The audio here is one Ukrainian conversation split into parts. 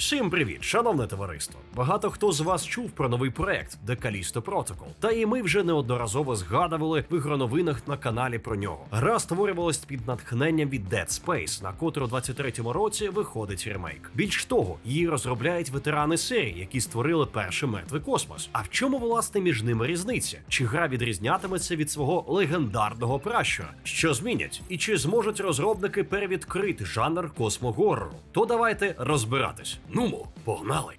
Всім привіт, шановне товариство! Багато хто з вас чув про новий проект Callisto Protocol, та і ми вже неодноразово згадували в ігроновинах на каналі про нього. Гра створювалась під натхненням від Dead Space, на котру у 23-му році виходить ремейк. Більш того, її розробляють ветерани серії, які створили перший мертвий космос. А в чому власне між ними різниця? Чи гра відрізнятиметься від свого легендарного пращура? Що змінять? І чи зможуть розробники перевідкрити жанр космогорору? То давайте розбиратись. Нумо, погнали!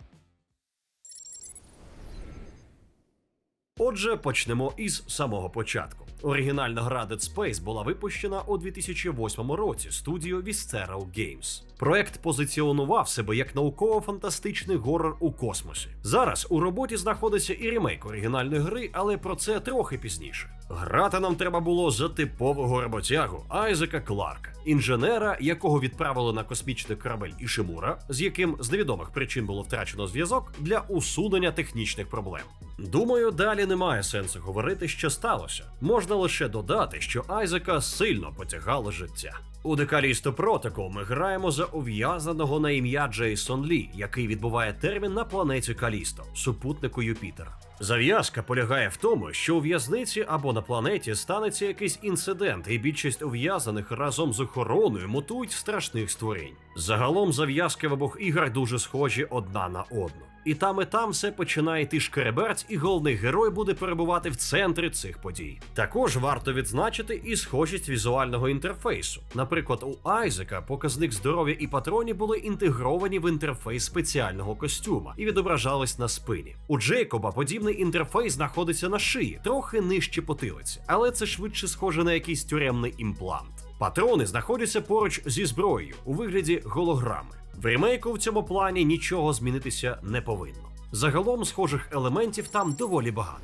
Отже, почнемо із самого початку. Оригінальна гра Dead Space була випущена у 2008 році студією Visceral Games. Проект позиціонував себе як науково-фантастичний горор у космосі. Зараз у роботі знаходиться і ремейк оригінальної гри, але про це трохи пізніше. Грати нам треба було за типового роботягу Айзека Кларка, інженера, якого відправили на космічний корабель Ішимура, з яким з невідомих причин було втрачено зв'язок для усунення технічних проблем. Думаю, далі немає сенсу говорити, що сталося. Можна лише додати, що Айзека сильно потягало життя. У Декалісто Протокол ми граємо за ув'язаного на ім'я Джейсон Лі, який відбуває термін на планеті Калісто, супутнику Юпітера. Зав'язка полягає в тому, що у в'язниці або на планеті станеться якийсь інцидент, і більшість ув'язаних разом з охороною мутують страшних створінь. Загалом зав'язки в обох іграх дуже схожі одна на одну. І там і там все починає йти шкереберть, і головний герой буде перебувати в центрі цих подій. Також варто відзначити і схожість візуального інтерфейсу. Наприклад, у Айзека показник здоров'я і патронів були інтегровані в інтерфейс спеціального костюма і відображались на спині. У Джейкоба подібний інтерфейс знаходиться на шиї, трохи нижче потилиці, але це швидше схоже на якийсь тюремний імплант. Патрони знаходяться поруч зі зброєю у вигляді голограми. В ремейку в цьому плані нічого змінитися не повинно. Загалом схожих елементів там доволі багато.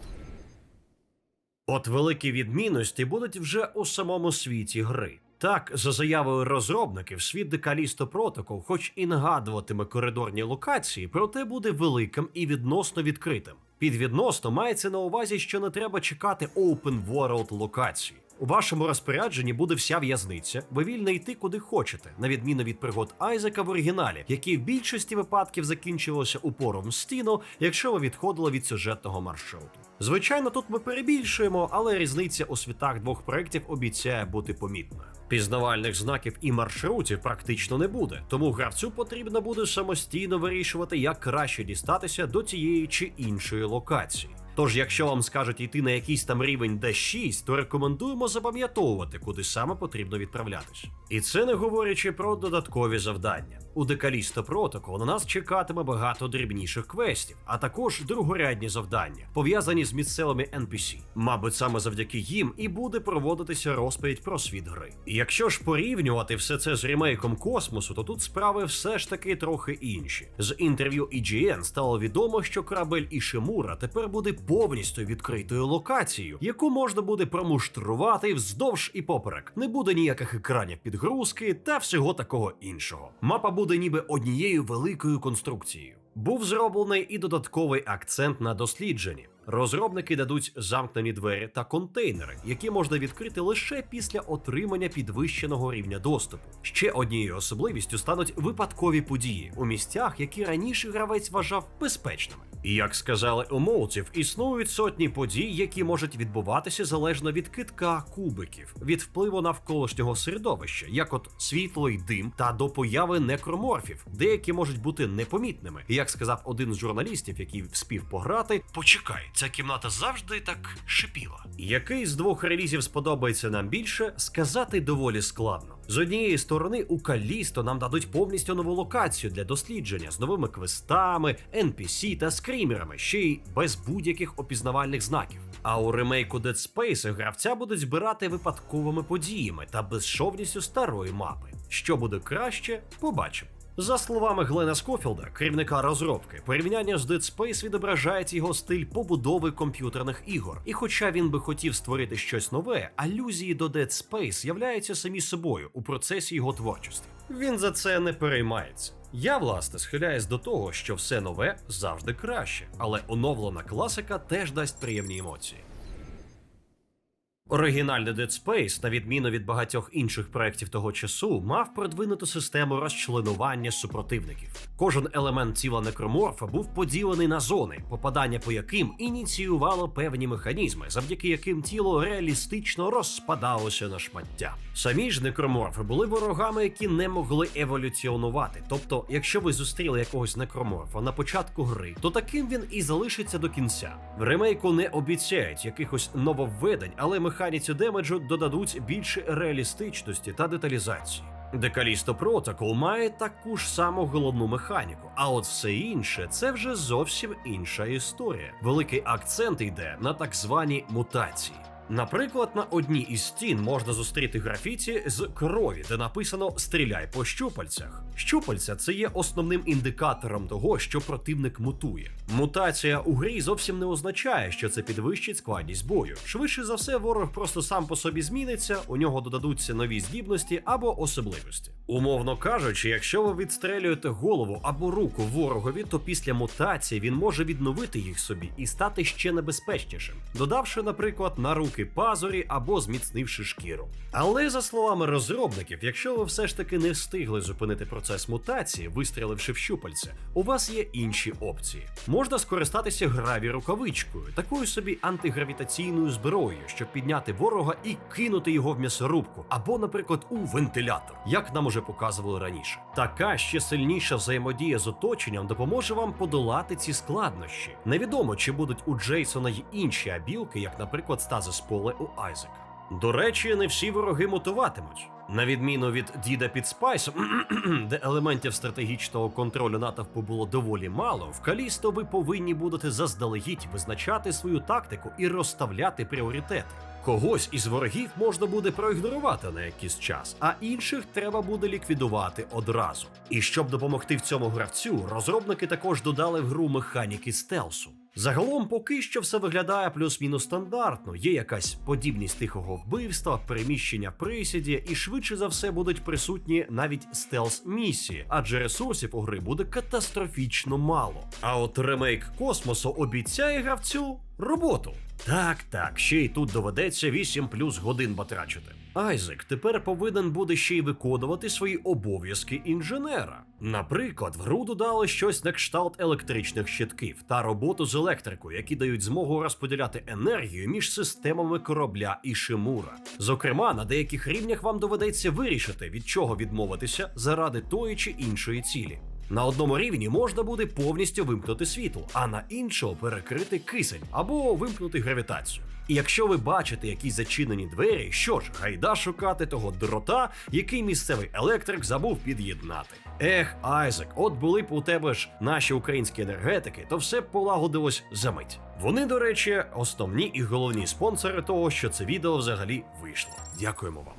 От великі відмінності будуть вже у самому світі гри. Так, за заявою розробників, світ Декалісто Протокол, хоч і нагадуватиме коридорні локації, проте буде великим і відносно відкритим. Під відносно мається на увазі, що не треба чекати open world локації. У вашому розпорядженні буде вся в'язниця, ви вільно йти куди хочете, на відміну від пригод Айзека в оригіналі, які в більшості випадків закінчувалися упором в стіну, якщо ви відходили від сюжетного маршруту. Звичайно, тут ми перебільшуємо, але різниця у світах двох проєктів обіцяє бути помітною. Пізнавальних знаків і маршрутів практично не буде, тому гравцю потрібно буде самостійно вирішувати, як краще дістатися до тієї чи іншої локації. Тож, якщо вам скажуть йти на якийсь там рівень D6, то рекомендуємо запам'ятовувати, куди саме потрібно відправлятись. І це не говорячи про додаткові завдання. У Декалісто Протокол на нас чекатиме багато дрібніших квестів, а також другорядні завдання, пов'язані з місцевими NPC. Мабуть, саме завдяки їм і буде проводитися розповідь про світ гри. І якщо ж порівнювати все це з ремейком космосу, то тут справи все ж таки трохи інші. З інтерв'ю IGN стало відомо, що корабель Ішимура тепер буде повністю відкритою локацією, яку можна буде промуштрувати вздовж і поперек. Не буде ніяких екранів підгрузки та всього такого іншого. Мапа буде ніби однією великою конструкцією. Був зроблений і додатковий акцент на дослідженні. Розробники дадуть замкнені двері та контейнери, які можна відкрити лише після отримання підвищеного рівня доступу. Ще однією особливістю стануть випадкові події у місцях, які раніше гравець вважав безпечними. І як сказали у мовців, існують сотні подій, які можуть відбуватися залежно від китка кубиків, від впливу навколишнього середовища, як от світло й дим, та до появи некроморфів. Деякі можуть бути непомітними. Як сказав один з журналістів, який вспів пограти, почекай, ця кімната завжди так шипіла. Який з двох релізів сподобається нам більше, сказати доволі складно. З однієї сторони, у Калісто нам дадуть повністю нову локацію для дослідження з новими квестами, NPC та скрімерами, ще й без будь-яких опізнавальних знаків. А у ремейку Dead Space гравця будуть збирати випадковими подіями та безшовністю старої мапи. Що буде краще, побачимо. За словами Глена Скофілда, керівника розробки, порівняння з Dead Space відображається його стиль побудови комп'ютерних ігор. І хоча він би хотів створити щось нове, алюзії до Dead Space являються самі собою у процесі його творчості. Він за це не переймається. Я, власне, схиляюсь до того, що все нове завжди краще, але оновлена класика теж дасть приємні емоції. Оригінальний Dead Space, на відміну від багатьох інших проєктів того часу, мав продвинуту систему розчленування супротивників. Кожен елемент тіла некроморфа був поділений на зони, попадання по яким ініціювало певні механізми, завдяки яким тіло реалістично розпадалося на шмаття. Самі ж некроморфи були ворогами, які не могли еволюціонувати. Тобто, якщо ви зустріли якогось некроморфа на початку гри, то таким він і залишиться до кінця. В ремейку не обіцяють якихось нововведень, але механіці демеджу додадуть більше реалістичності та деталізації. Декалісто Протокол має таку ж саму головну механіку, а от все інше це вже зовсім інша історія. Великий акцент йде на так звані мутації. Наприклад, на одній із стін можна зустріти графіті з крові, де написано Стріляй по щупальцях. Щупальця це є основним індикатором того, що противник мутує. Мутація у грі зовсім не означає, що це підвищить складність бою. Швидше за все, ворог просто сам по собі зміниться, у нього додадуться нові здібності або особливості. Умовно кажучи, якщо ви відстрелюєте голову або руку ворогові, то після мутації він може відновити їх собі і стати ще небезпечнішим, додавши, наприклад, на руки пазурі або зміцнивши шкіру. Але за словами розробників, якщо ви все ж таки не встигли зупинити процес мутації, вистріливши в щупальце, у вас є інші опції. Можна скористатися граві рукавичкою, такою собі антигравітаційною зброєю, щоб підняти ворога і кинути його в м'ясорубку, або, наприклад, у вентилятор, як нам уже показували раніше. Така ще сильніша взаємодія з оточенням допоможе вам подолати ці складнощі. Невідомо, чи будуть у Джейсона й інші абілки, як, наприклад, стазис поле у Айзека. До речі, не всі вороги мутуватимуть. На відміну від діда під спайсом, де елементів стратегічного контролю натовпу було доволі мало, в Калісто ви повинні будете заздалегідь визначати свою тактику і розставляти пріоритети. Когось із ворогів можна буде проігнорувати на якийсь час, а інших треба буде ліквідувати одразу. І щоб допомогти в цьому гравцю, розробники також додали в гру механіки стелсу. Загалом поки що все виглядає плюс-мінус стандартно. Є якась подібність тихого вбивства, переміщення присіді, і швидше за все будуть присутні навіть стелс місії, адже ресурсів у гри буде катастрофічно мало. А от ремейк космосу обіцяє гравцю роботу. Так, так, ще й тут доведеться 8 плюс годин батрачити. Айзек тепер повинен буде ще й виконувати свої обов'язки інженера. Наприклад, в гру додали щось на кшталт електричних щитків та роботу з електрикою, які дають змогу розподіляти енергію між системами корабля і Шимура. Зокрема, на деяких рівнях вам доведеться вирішити, від чого відмовитися заради тої чи іншої цілі. На одному рівні можна буде повністю вимкнути світло, а на іншого перекрити кисень або вимкнути гравітацію. І якщо ви бачите якісь зачинені двері, що ж, гайда шукати того дрота, який місцевий електрик забув під'єднати. Ех, Айзек, от були б у тебе ж наші українські енергетики, то все б полагодилось за мить. Вони, до речі, основні і головні спонсори того, що це відео взагалі вийшло. Дякуємо вам.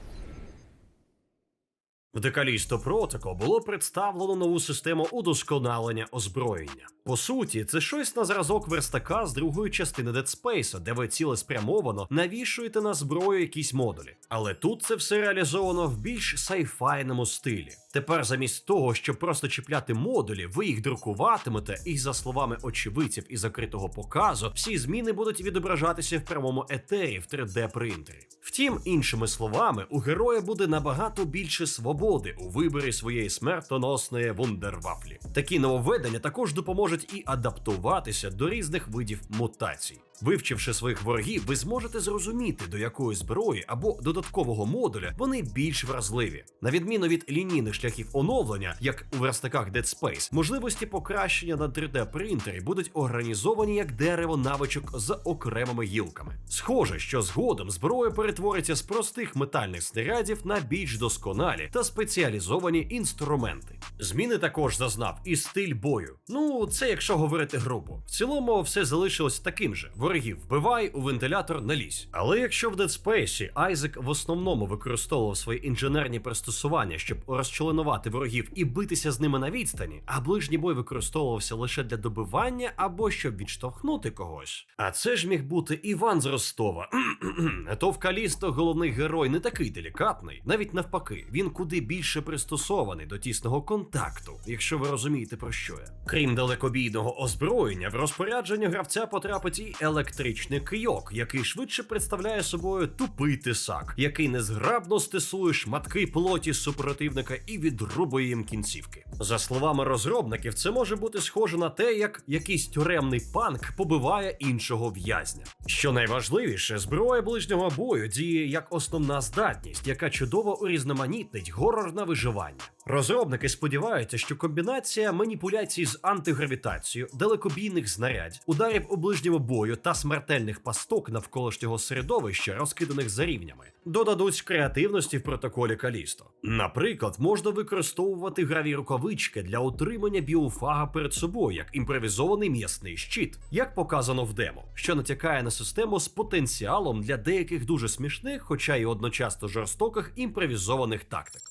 Decalisto Protocol було представлено нову систему удосконалення озброєння. По суті, це щось на зразок верстака з другої частини Dead Space, де ви цілеспрямовано навішуєте на зброю якісь модулі. Але тут це все реалізовано в більш сайфайному стилі. Тепер, замість того, щоб просто чіпляти модулі, ви їх друкуватимете, і за словами очевидців і закритого показу, всі зміни будуть відображатися в прямому етері в 3D принтері. Втім, іншими словами, у героя буде набагато більше свободи у виборі своєї смертоносної вундервафлі. Такі нововведення також допоможуть і адаптуватися до різних видів мутацій. Вивчивши своїх ворогів, ви зможете зрозуміти, до якої зброї або додаткового модуля вони більш вразливі. На відміну від лінійних шляхів оновлення, як у верстаках Dead Space, можливості покращення на 3D принтері будуть організовані як дерево навичок з окремими гілками. Схоже, що згодом зброя перетвориться з простих метальних снарядів на більш досконалі та спеціалізовані інструменти. Зміни також зазнав і стиль бою. Ну, це якщо говорити грубо. В цілому все залишилось таким же: ворогів вбивай, у вентилятор не лізь. Але якщо в Dead Space Айзек в основному використовував свої інженерні пристосування, щоб розчленувати ворогів і битися з ними на відстані, а ближній бой використовувався лише для добивання або щоб відштовхнути когось. А це ж міг бути Іван з Ростова. То в Калісто головний герой не такий делікатний, навіть навпаки, він куди більше пристосований до тісного контакту, якщо ви розумієте про що я. Крім далекобійного озброєння, в розпорядження гравця потрапить і електричний кийок, який швидше представляє собою тупий тисак, який незграбно стисує шматки плоті супротивника і відрубує їм кінцівки. За словами розробників, це може бути схоже на те, як якийсь тюремний панк побиває іншого в'язня. Що найважливіше, зброя ближнього бою діє як основна здатність, яка чудово урізноманітнить горор на виживання. Розробники сподіваються, що комбінація маніпуляцій з антигравітацією, далекобійних знарядь, ударів у ближньому бою та смертельних пасток навколишнього середовища, розкиданих за рівнями, додадуть креативності в протоколі Калісто. Наприклад, можна використовувати граві рукавички для утримання біофага перед собою як імпровізований м'ясний щит, як показано в демо, що натякає на систему з потенціалом для деяких дуже смішних, хоча й одночасно жорстоких імпровізованих тактик.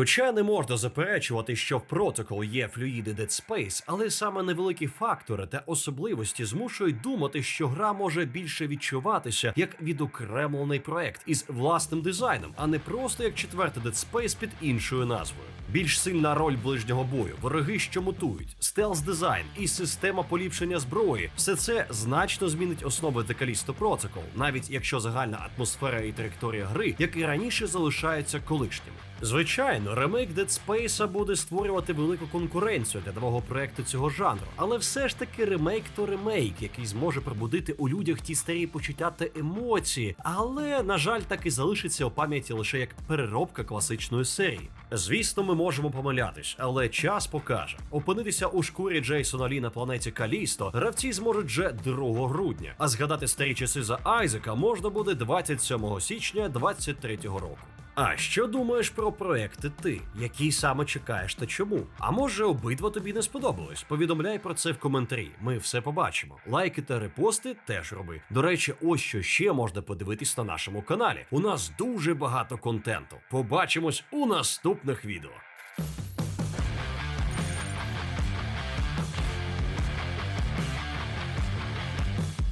Хоча не можна заперечувати, що в протокол є флюїди Dead Space, але саме невеликі фактори та особливості змушують думати, що гра може більше відчуватися як відокремлений проект із власним дизайном, а не просто як четвертий Dead Space під іншою назвою. Більш сильна роль ближнього бою, вороги, що мутують, стелс дизайн і система поліпшення зброї все це значно змінить основи Callisto Protocol, навіть якщо загальна атмосфера і траєкторія гри, як і раніше, залишаються колишніми. Звичайно, ремейк Dead Space буде створювати велику конкуренцію для нового проекту цього жанру, але все ж таки ремейк то ремейк, який зможе пробудити у людях ті старі почуття та емоції, але на жаль, так і залишиться у пам'яті лише як переробка класичної серії. Звісно, ми можемо помилятись, але час покаже. Опинитися у шкурі Джейсона Лі на планеті Калісто гравці зможуть вже 2 грудня, а згадати старі часи за Айзека можна буде 27 січня 2023 року. А що думаєш про проекти ти? Який саме чекаєш та чому? А може обидва тобі не сподобались? Повідомляй про це в коментарі. Ми все побачимо. Лайки та репости теж роби. До речі, ось що ще можна подивитись на нашому каналі. У нас дуже багато контенту. Побачимось у наступних відео.